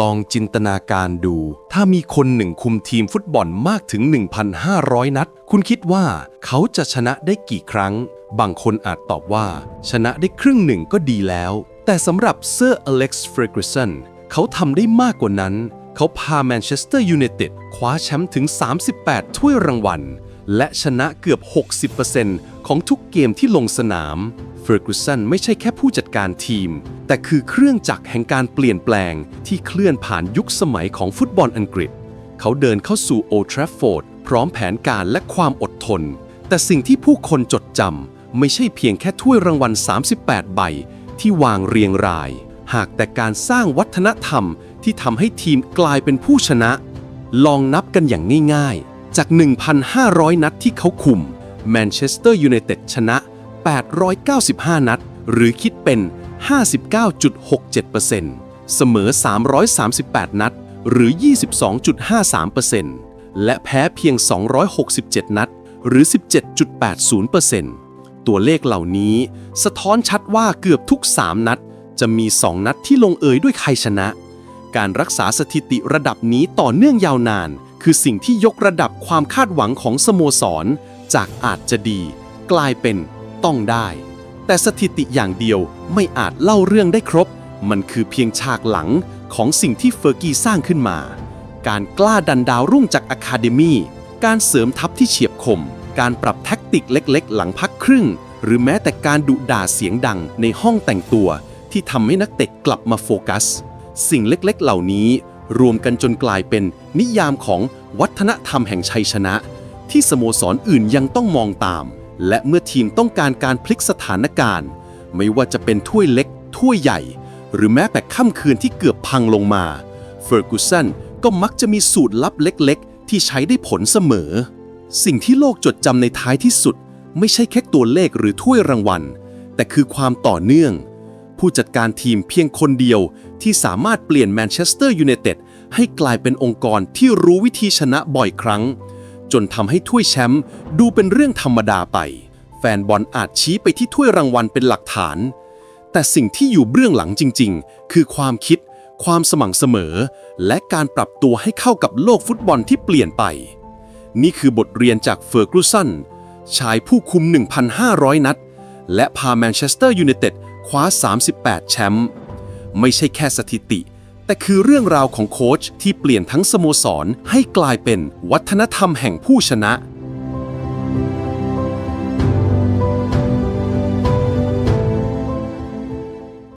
ลองจินตนาการดู ถ้ามีคนหนึ่งคุมทีมฟุตบอลมากถึง 1,500 นัด คุณคิดว่าเขาจะชนะได้กี่ครั้ง บางคนอาจตอบว่า ชนะได้ครึ่งหนึ่งก็ดีแล้ว แต่สำหรับเซอร์อเล็กซ์เฟรกสันเขาทำได้มากกว่านั้น เขาพาแมนเชสเตอร์ยูไนเต็ดคว้าแชมป์ถึง 38 ถ้วยรางวัล และชนะเกือบ 60%ของทุกเกมที่ลงสนาม ฟอร์กูสันไม่ใช่แค่ผู้จัดการทีม แต่คือเครื่องจักรแห่งการเปลี่ยนแปลงที่เคลื่อนผ่านยุคสมัยของฟุตบอลอังกฤษ เขาเดินเข้าสู่โอทราฟฟอร์ดพร้อมแผนการและความอดทน แต่สิ่งที่ผู้คนจดจำไม่ใช่เพียงแค่ถ้วยรางวัล 38 ใบ ที่วางเรียงราย หากแต่การสร้างวัฒนธรรมที่ทำให้ทีมกลายเป็นผู้ชนะ ลองนับกันอย่างง่ายๆ จาก 1,500 นัดที่เขาคุมแมนเชสเตอร์ยูไนเต็ดชนะ 895 นัด หรือคิดเป็น 59.67%เสมอ 338 นัด หรือ 22.53%และแพ้เพียง 267 นัด หรือ 17.80%ตัวเลขเหล่านี้ สะท้อนชัดว่าเกือบทุก 3 นัด จะมี 2 นัดที่ลงเอยด้วยใครชนะ การรักษาสถิติระดับนี้ต่อเนื่องยาวนาน คือสิ่งที่ยกระดับความคาดหวังของสโมสร จากอาจจะดี กลายเป็น ต้องได้ แต่สถิติอย่างเดียวไม่อาจเล่าเรื่องได้ครบ มันคือเพียงฉากหลังของสิ่งที่เฟอร์กี้สร้างขึ้นมา การกล้าดันดาวรุ่งจากอะคาเดมีการเสริมทัพที่เฉียบคม การปรับแท็กติกเล็กๆ หลังพักครึ่ง หรือแม้แต่การดุด่าเสียงดังในห้องแต่งตัว ที่ทำให้นักเตะกลับมาโฟกัส สิ่งเล็กๆ เหล่านี้รวมกันจนกลายเป็นนิยามของวัฒนธรรมแห่งชัยชนะ ที่สโมสรอื่นยังต้องมองตาม และเมื่อทีมต้องการการพลิกสถานการณ์ ไม่ว่าจะเป็นถ้วยเล็ก ถ้วยใหญ่ หรือแม้แต่ค่ำคืนที่เกือบพังลงมาเฟอร์กูสันก็มักจะมีสูตรลับเล็กๆ ที่ใช้ได้ผลเสมอ สิ่งที่โลกจดจำในท้ายที่สุด ไม่ใช่แค่ตัวเลขหรือถ้วยรางวัล แต่คือความต่อเนื่อง ผู้จัดการทีมเพียงคนเดียวที่สามารถเปลี่ยนแมนเชสเตอร์ยูไนเต็ดให้กลายเป็นองค์กรที่รู้วิธีชนะบ่อยครั้ง จนทำให้ถ้วยแชมป์ดูเป็นเรื่องธรรมดาไป แฟนบอลอาจชี้ไปที่ถ้วยรางวัลเป็นหลักฐาน แต่สิ่งที่อยู่เบื้องหลังจริง ๆ คือความคิด ความสม่ำเสมอ และการปรับตัวให้เข้ากับโลกฟุตบอลที่เปลี่ยนไป นี่คือบทเรียนจากเฟอร์กรูสันชายผู้คุม 1,500 นัด และพาแมนเชสเตอร์ยูไนเต็ดคว้า 38 แชมป์ไม่ใช่แค่สถิติ แต่คือเรื่องราวของโค้ชที่เปลี่ยนทั้งสโมสรให้กลายเป็นวัฒนธรรมแห่งผู้ชนะ